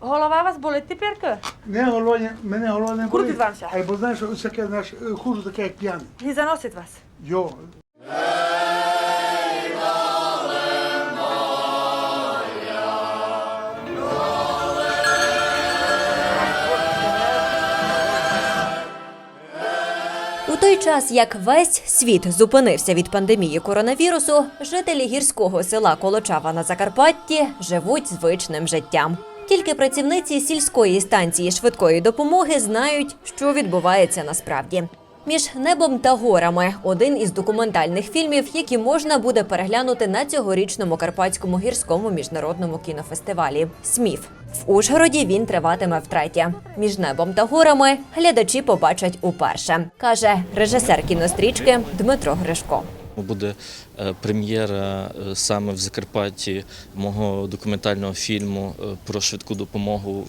Голова вас болить тепер? Не голодні, мене голодне Крутить вам ся. А бо знаєш, ось таке наш е, хуже таке, як п'яний. І заносить вас. Йо. У той час, як весь світ зупинився від пандемії коронавірусу, жителі гірського села Колочава на Закарпатті живуть звичним життям. Тільки працівниці сільської станції швидкої допомоги знають, що відбувається насправді. Між небом та горами один із документальних фільмів, які можна буде переглянути на цьогорічному карпатському гірському міжнародному кінофестивалі. Сміф в Ужгороді він триватиме втретє. Між небом та горами глядачі побачать уперше, каже режисер кінострічки Дмитро Гришко. Буде е, прем'єра е, саме в Закарпатті мого документального фільму е, про швидку допомогу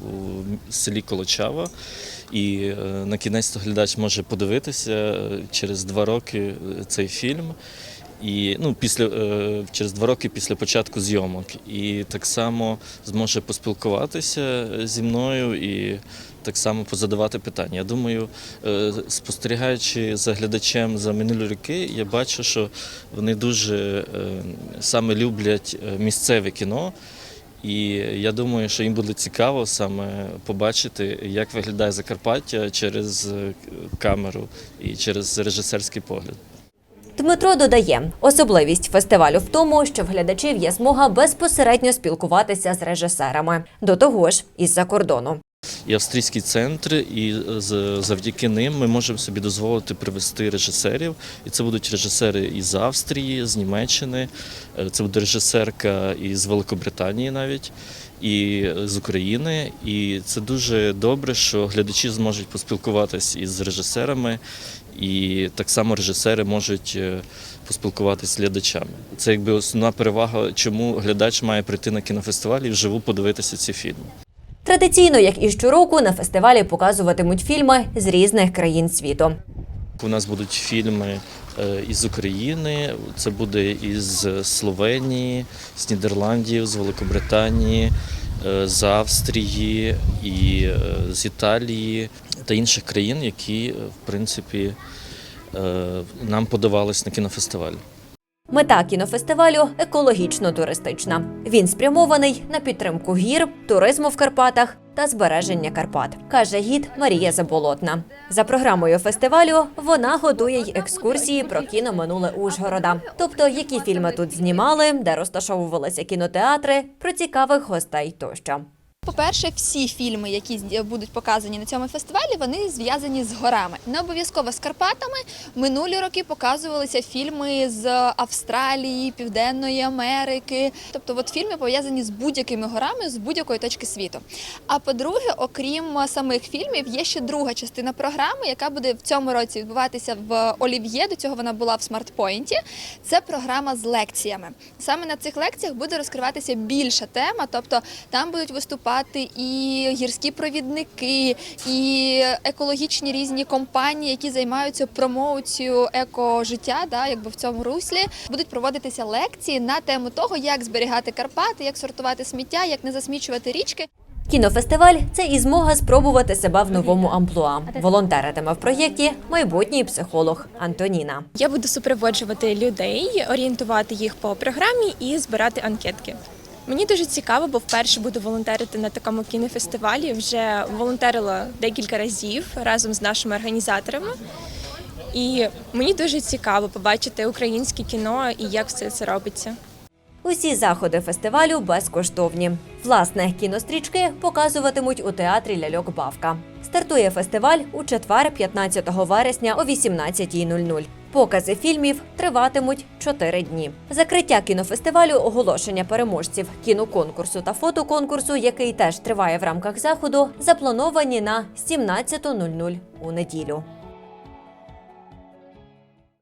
в селі Колочава. І на кінець глядач може подивитися через два роки цей фільм. І ну, після е, через два роки після початку зйомок, і так само зможе поспілкуватися зі мною і так само позадавати питання. Я думаю, е, спостерігаючи за глядачем за минулі роки, я бачу, що вони дуже е, саме люблять місцеве кіно. І я думаю, що їм буде цікаво саме побачити, як виглядає Закарпаття через камеру і через режисерський погляд. Дмитро додає, особливість фестивалю в тому, що в глядачів є змога безпосередньо спілкуватися з режисерами, до того ж із-за кордону. і австрійський центр, і з- завдяки ним ми можемо собі дозволити привести режисерів. І це будуть режисери із Австрії, з Німеччини, е, це буде режисерка із Великобританії навіть. І з України, і це дуже добре, що глядачі зможуть поспілкуватись із режисерами, і так само режисери можуть е, поспілкуватися з глядачами. Це якби основна перевага, чому глядач має прийти на кінофестиваль і вживу подивитися ці фільми. Традиційно, як і щороку, на фестивалі показуватимуть фільми з різних країн світу. У нас будуть фільми е, із України, це буде із Словенії, з Нідерландів, з Великобританії, з Австрії і е, з Італії та інших країн, які е, в принципі е, нам подавались на кінофестиваль. Мета кінофестивалю екологічно-туристична. Він спрямований на підтримку гір, туризму в Карпатах та збереження Карпат, каже гід Марія Заболотна. За програмою фестивалю вона готує й екскурсії про кіно минуле Ужгорода, тобто які фільми тут знімали, де розташовувалися кінотеатри, про цікавих гостей тощо. По-перше, всі фільми, які будуть показані на цьому фестивалі, вони зв'язані з горами. Не обов'язково з Карпатами. Минулі роки показувалися фільми з Австралії, Південної Америки. Тобто, от фільми пов'язані з будь-якими горами з будь-якої точки світу. А по-друге, окрім самих фільмів, є ще друга частина програми, яка буде в цьому році відбуватися в Олів'є. До цього вона була в смартпойнті. Це програма з лекціями. Саме на цих лекціях буде розкриватися більша тема, тобто там будуть виступати і гірські провідники, і екологічні різні компанії, які займаються промоцією екожиття, да, якби в цьому руслі. Будуть проводитися лекції на тему того, як зберігати Карпати, як сортувати сміття, як не засмічувати річки. Кінофестиваль це і змога спробувати себе в новому амплуа. Волонтеритиме в проєкті майбутній психолог Антоніна. Я буду супроводжувати людей, орієнтувати їх по програмі і збирати анкетки. Мені дуже цікаво, бо вперше буду волонтерити на такому кінофестивалі. Вже волонтерила декілька разів разом з нашими організаторами. І мені дуже цікаво побачити українське кіно і як все це робиться. Усі заходи фестивалю безкоштовні. Власне, кінострічки показуватимуть у театрі Ляльок Бавка. Стартує фестиваль у четвер, 15 вересня о 18.00. Покази фільмів триватимуть 4 дні. Закриття кінофестивалю, оголошення переможців кіноконкурсу та фотоконкурсу, який теж триває в рамках заходу, заплановані на 17.00 у неділю.